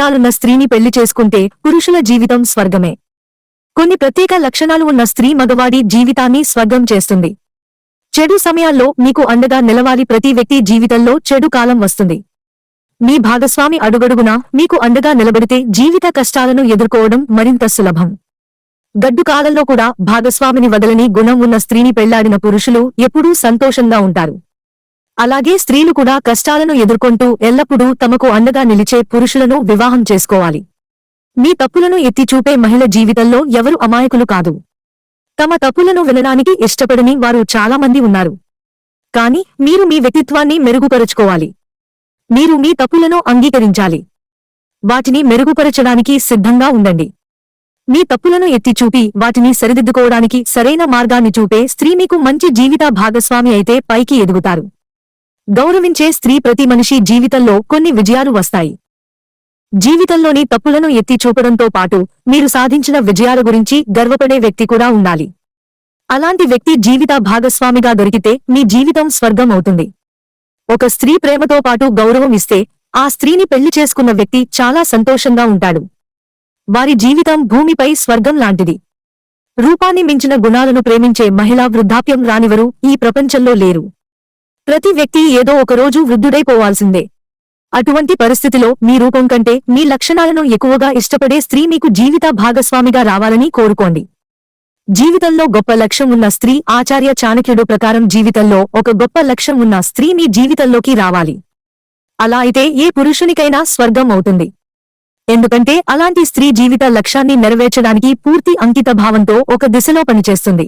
లక్షణాలున్న స్త్రీని పెళ్ళి చేసుకుంటే పురుషుల జీవితం స్వర్గమే. కొన్ని ప్రత్యేక లక్షణాలు ఉన్న స్త్రీ మగవాడి జీవితాన్ని స్వర్గం చేస్తుంది. చెడు సమయాల్లో మీకు అండగా నిలవాలి ప్రతి వ్యక్తి జీవితంలో చెడు కాలం వస్తుంది. మీ భాగస్వామి అడుగడుగునా మీకు అండగా నిలబడితే జీవిత కష్టాలను ఎదుర్కోవడం మరింత సులభం. గడ్డు కాలంలో కూడా భాగస్వామిని వదలని గుణం ఉన్న స్త్రీని పెళ్ళాడిన పురుషులు ఎప్పుడూ సంతోషంగా ఉంటారు. అలాగే స్త్రీలు కూడా కష్టాలను ఎదుర్కొంటూ ఎల్లప్పుడూ తమకు అండగా నిలిచే పురుషులను వివాహం చేసుకోవాలి. మీ తప్పులను ఎత్తి చూపే మహిళ జీవితంలో ఎవరు అమాయకులు కాదు. తమ తప్పులను వినడానికి ఇష్టపడని వారు చాలా మంది ఉన్నారు. కాని మీరు మీ వ్యక్తిత్వాన్ని మెరుగుపరుచుకోవాలి. మీరు మీ తప్పులను అంగీకరించాలి. వాటిని మెరుగుపరచడానికి సిద్ధంగా ఉండండి. మీ తప్పులను ఎత్తి చూపి వాటిని సరిదిద్దుకోవడానికి సరైన మార్గాన్ని చూపే స్త్రీ మీకు మంచి జీవిత భాగస్వామి అయితే పైకి ఎదుగుతారు. గౌరవించే స్త్రీ ప్రతి మనిషి జీవితంలో కొన్ని విజయాలు వస్తాయి. జీవితంలోని తప్పులను ఎత్తి చూపడంతో పాటు మీరు సాధించిన విజయాల గురించి గర్వపడే వ్యక్తి కూడా ఉండాలి. అలాంటి వ్యక్తి జీవిత భాగస్వామిగా దొరికితే మీ జీవితం స్వర్గం అవుతుంది. ఒక స్త్రీ ప్రేమతో పాటు గౌరవం ఇస్తే ఆ స్త్రీని పెళ్ళి చేసుకున్న వ్యక్తి చాలా సంతోషంగా ఉంటాడు. వారి జీవితం భూమిపై స్వర్గం లాంటిది. రూపాన్ని మించిన గుణాలను ప్రేమించే మహిళా వృద్ధాప్యం రానివరు ఈ ప్రపంచంలో లేరు. ప్రతి వ్యక్తి ఏదో ఒకరోజు వృద్ధుడైపోవాల్సిందే అటువంటి పరిస్థితిలో మీ రూపం కంటే మీ లక్షణాలను ఎక్కువగా ఇష్టపడే స్త్రీ మీకు జీవిత భాగస్వామిగా రావాలని కోరుకోండి. జీవితంలో గొప్ప లక్ష్యం ఉన్న స్త్రీ ఆచార్య చాణక్యుడు ప్రకారం జీవితంలో ఒక గొప్ప లక్ష్యం ఉన్న స్త్రీ మీ జీవితంలోకి రావాలి. అలా అయితే ఏ పురుషునికైనా స్వర్గం అవుతుంది. ఎందుకంటే అలాంటి స్త్రీ జీవిత లక్ష్యాన్ని నెరవేర్చడానికి పూర్తి అంకిత భావంతో ఒక దిశలో పనిచేస్తుంది.